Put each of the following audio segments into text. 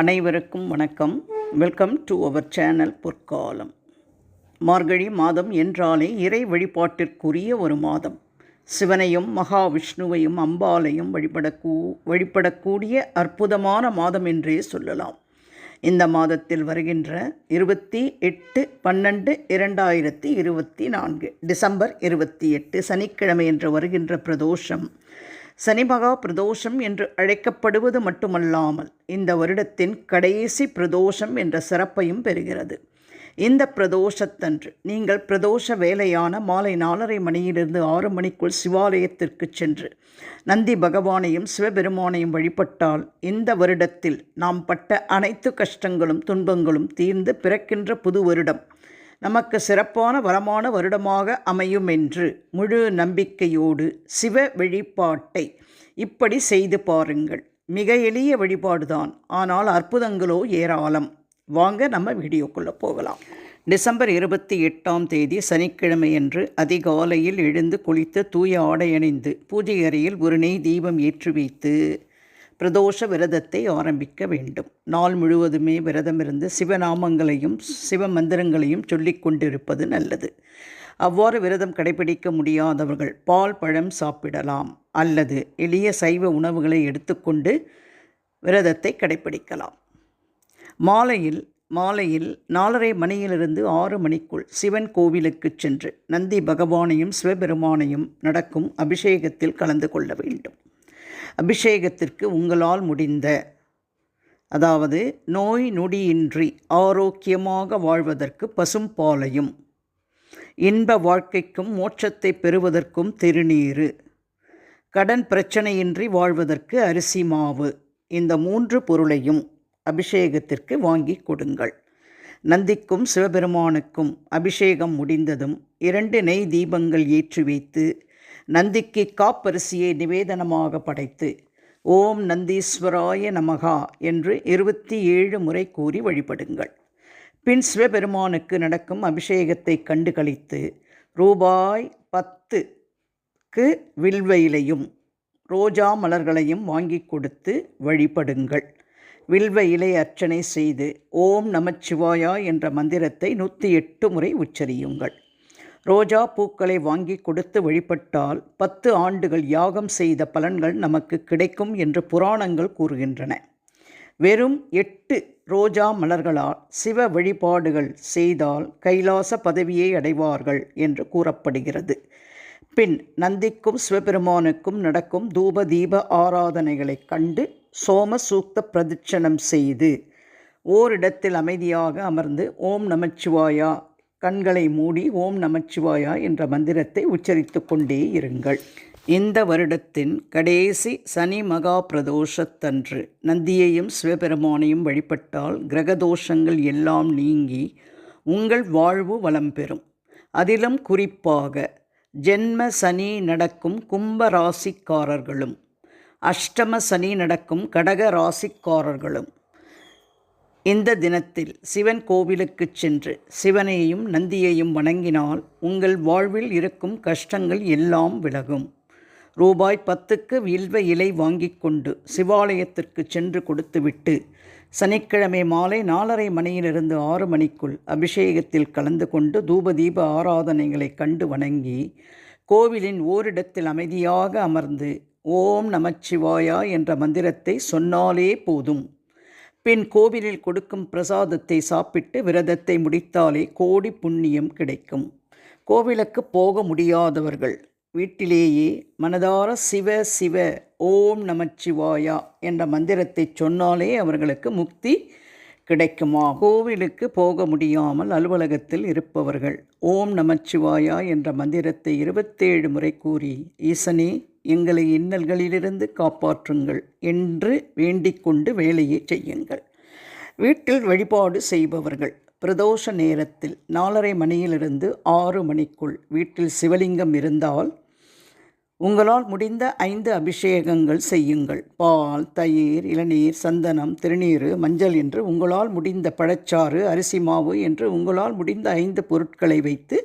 அனைவருக்கும் வணக்கம். Welcome to our channel பொற்காலம். மார்கழி மாதம் என்றாலே இறை வழிபாட்டிற்குரிய ஒரு மாதம். சிவனையும் மகாவிஷ்ணுவையும் அம்பாலையும் வழிபடக்கூ வழிபடக்கூடிய அற்புதமான மாதம் என்றே சொல்லலாம். இந்த மாதத்தில் வருகின்ற இருபத்தி எட்டு பன்னெண்டு இரண்டாயிரத்தி இருபத்தி நான்கு டிசம்பர் இருபத்தி எட்டு சனிக்கிழமை என்று வருகின்ற பிரதோஷம் சனிமகா பிரதோஷம் என்று அழைக்கப்படுவது மட்டுமல்லாமல் இந்த வருடத்தின் கடைசி பிரதோஷம் என்ற சிறப்பையும் பெறுகிறது. இந்த பிரதோஷத்தன்று நீங்கள் பிரதோஷ வேலையான மாலை நாலரை மணியிலிருந்து ஆறு மணிக்குள் சிவாலயத்திற்கு சென்று நந்தி பகவானையும் சிவபெருமானையும் வழிபட்டால் இந்த வருடத்தில் நாம் பட்ட அனைத்து கஷ்டங்களும் துன்பங்களும் தீர்ந்து பிறக்கின்ற புது வருடம். நமக்கு சிறப்பான வரமான வருடமாக அமையும் என்று முழு நம்பிக்கையோடு சிவ வழிபாட்டை இப்படி செய்து பாருங்கள். மிக எளிய வழிபாடுதான். ஆனால் அற்புதங்களோ ஏராளம். வாங்க நம்ம வீடியோக்குள்ளே போகலாம். டிசம்பர் இருபத்தி எட்டாம் தேதி சனிக்கிழமையன்று அதிகாலையில் எழுந்து குளித்து தூய ஆடை அணிந்து பூஜை அறையில் ஒரு நெய் தீபம் ஏற்றி வைத்து பிரதோஷ விரதத்தை ஆரம்பிக்க வேண்டும். நாள் முழுவதுமே விரதமிருந்து சிவநாமங்களையும் சிவ மந்திரங்களையும் சொல்லிக் கொண்டிருப்பது நல்லது. அவ்வாறு விரதம் கடைபிடிக்க முடியாதவர்கள் பால் பழம் சாப்பிடலாம் அல்லது எளிய சைவ உணவுகளை எடுத்துக்கொண்டு விரதத்தை கடைபிடிக்கலாம். மாலையில் மாலையில் நாலரை மணியிலிருந்து ஆறு மணிக்குள் சிவன் கோவிலுக்கு சென்று நந்தி பகவானையும் சிவபெருமானையும் நடக்கும் அபிஷேகத்தில் கலந்து கொள்ள வேண்டும். அபிஷேகத்திற்கு உங்களால் முடிந்த அதாவது நோய் நொடியின்றி ஆரோக்கியமாக வாழ்வதற்கு பசும் பாலையும் இன்ப வாழ்க்கைக்கும் மோட்சத்தை பெறுவதற்கும் திருநீரு கடன் பிரச்சனையின்றி வாழ்வதற்கு அரிசி மாவு இந்த மூன்று பொருளையும் அபிஷேகத்திற்கு வாங்கி கொடுங்கள். நந்திக்கும் சிவபெருமானுக்கும் அபிஷேகம் முடிந்ததும் இரண்டு நெய் தீபங்கள் ஏற்றி வைத்து நந்திக்கு காப்பரிசியை நிவேதனமாக படைத்து ஓம் நந்தீஸ்வராய நமகா என்று இருபத்தி ஏழு முறை கூறி வழிபடுங்கள். பின் சிவபெருமானுக்கு நடக்கும் அபிஷேகத்தை கண்டு கழித்து ரூபாய் பத்துக்கு வில்வையிலையும் ரோஜா மலர்களையும் வாங்கி கொடுத்து வழிபடுங்கள். வில்வ இலை அர்ச்சனை செய்து ஓம் நமச்சிவாயா என்ற மந்திரத்தை நூற்றி எட்டு முறை உச்சரியுங்கள். ரோஜா பூக்களை வாங்கி கொடுத்து வழிபட்டால் பத்து ஆண்டுகள் யாகம் செய்த பலன்கள் நமக்கு கிடைக்கும் என்று புராணங்கள் கூறுகின்றன. வெறும் எட்டு ரோஜா மலர்களால் சிவ வழிபாடுகள் செய்தால் கைலாச பதவியை அடைவார்கள் என்று கூறப்படுகிறது. பின் நந்திக்கும் சிவபெருமானுக்கும் நடக்கும் தூப தீப ஆராதனைகளைக் கண்டு சோம சூக்த பிரதிட்சணம் செய்து ஓரிடத்தில் அமைதியாக அமர்ந்து ஓம் நமச்சிவாயா கண்களை மூடி ஓம் நமச்சிவாயா என்ற மந்திரத்தை உச்சரித்து கொண்டே இருங்கள். இந்த வருடத்தின் கடைசி சனி மகா பிரதோஷத்தன்று நந்தியையும் சிவபெருமானையும் வழிபட்டால் கிரகதோஷங்கள் எல்லாம் நீங்கி உங்கள் வாழ்வு வளம் பெறும். அதிலும் குறிப்பாக ஜென்ம சனி நடக்கும் கும்ப ராசிக்காரர்களும் அஷ்டம சனி நடக்கும் கடக ராசிக்காரர்களும் இந்த தினத்தில் சிவன் கோவிலுக்குச் சென்று சிவனையும் நந்தியையும் வணங்கினால் உங்கள் வாழ்வில் இருக்கும் கஷ்டங்கள் எல்லாம் விலகும். ரூபாய் பத்துக்கு வில்வ இலை வாங்கி கொண்டு சிவாலயத்திற்கு சென்று கொடுத்துவிட்டு சனிக்கிழமை மாலை நாலரை மணியிலிருந்து ஆறு மணிக்குள் அபிஷேகத்தில் கலந்து கொண்டு தூபதீப ஆராதனைகளை கண்டு வணங்கி கோவிலின் ஓரிடத்தில் அமைதியாக அமர்ந்து ஓம் நமச்சிவாயா என்ற மந்திரத்தை சொன்னாலே போதும். பின் கோவிலில் கொடுக்கும் பிரசாதத்தை சாப்பிட்டு விரதத்தை முடித்தாலே கோடி புண்ணியம் கிடைக்கும். கோவிலுக்கு போக முடியாதவர்கள் வீட்டிலேயே மனதார சிவ சிவ ஓம் நமச்சிவாயா என்ற மந்திரத்தை சொன்னாலே அவர்களுக்கு முக்தி கிடைக்குமா கோவிலுக்கு போக முடியாமல் அலுவலகத்தில் இருப்பவர்கள் ஓம் நமச்சிவாயா என்ற மந்திரத்தை இருபத்தேழு முறை கூறி ஈசனே எங்களை இன்னல்களிலிருந்து காப்பாற்றுங்கள் என்று வேண்டிக்கொண்டு வேலையை செய்யுங்கள். வீட்டில் வழிபாடு செய்பவர்கள் பிரதோஷ நேரத்தில் நாலரை மணியிலிருந்து ஆறு மணிக்குள் வீட்டில் சிவலிங்கம் இருந்தால் உங்களால் முடிந்த ஐந்து அபிஷேகங்கள் செய்யுங்கள். பால் தயிர் இளநீர் சந்தனம் திருநீர் மஞ்சள் என்று உங்களால் முடிந்த பழச்சாறு அரிசி மாவு என்று உங்களால் முடிந்த ஐந்து பொருட்களை வைத்து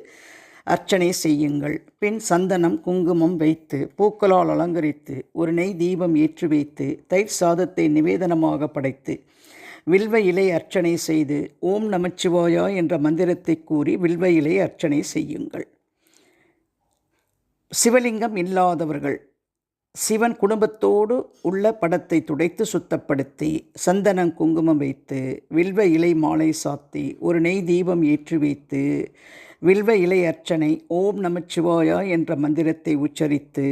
அர்ச்சனை செய்யுங்கள். பின் சந்தனம் குங்குமம் வைத்து பூக்களால் அலங்கரித்து ஒரு நெய் தீபம் ஏற்றி வைத்து தயிர் சாதத்தை நிவேதனமாக படைத்து வில்வ இலை அர்ச்சனை செய்து ஓம் நமச்சிவாயா என்ற மந்திரத்தை கூறி வில்வ இலை அர்ச்சனை செய்யுங்கள். சிவலிங்கம் இல்லாதவர்கள் சிவன் குடும்பத்தோடு உள்ள படத்தை துடைத்து சுத்தப்படுத்தி சந்தனம் குங்குமம் வைத்து வில்வ இலை மாலை சாத்தி ஒரு நெய் தீபம் ஏற்றி வைத்து வில்வ இலை அர்ச்சனை ஓம் நமச்சிவாயா என்ற மந்திரத்தை உச்சரித்து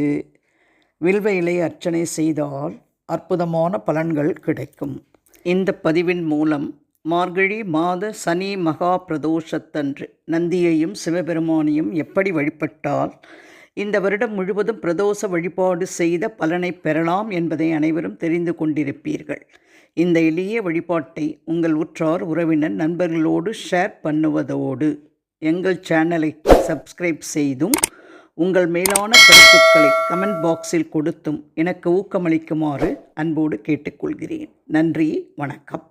வில்வ இலை அர்ச்சனை செய்தால் அற்புதமான பலன்கள் கிடைக்கும். இந்த பதிவின் மூலம் மார்கழி மாத சனி மகா பிரதோஷத்தன்று நந்தியையும் சிவபெருமானையும் எப்படி வழிபட்டால் இந்த வருடம் முழுவதும் பிரதோஷ வழிபாடு செய்த பலனை பெறலாம் என்பதை அனைவரும் தெரிந்து கொண்டிருப்பீர்கள். இந்த எளிய வழிபாட்டை உங்கள் உற்றார் உறவினர் நண்பர்களோடு ஷேர் பண்ணுவதோடு எங்கள் சேனலை சப்ஸ்கிரைப் செய்தும் உங்கள் மேலான கருத்துக்களை கமெண்ட் பாக்ஸில் கொடுத்தும் எனக்கு ஊக்கமளிக்குமாறு அன்போடு கேட்டுக்கொள்கிறேன். நன்றி வணக்கம்.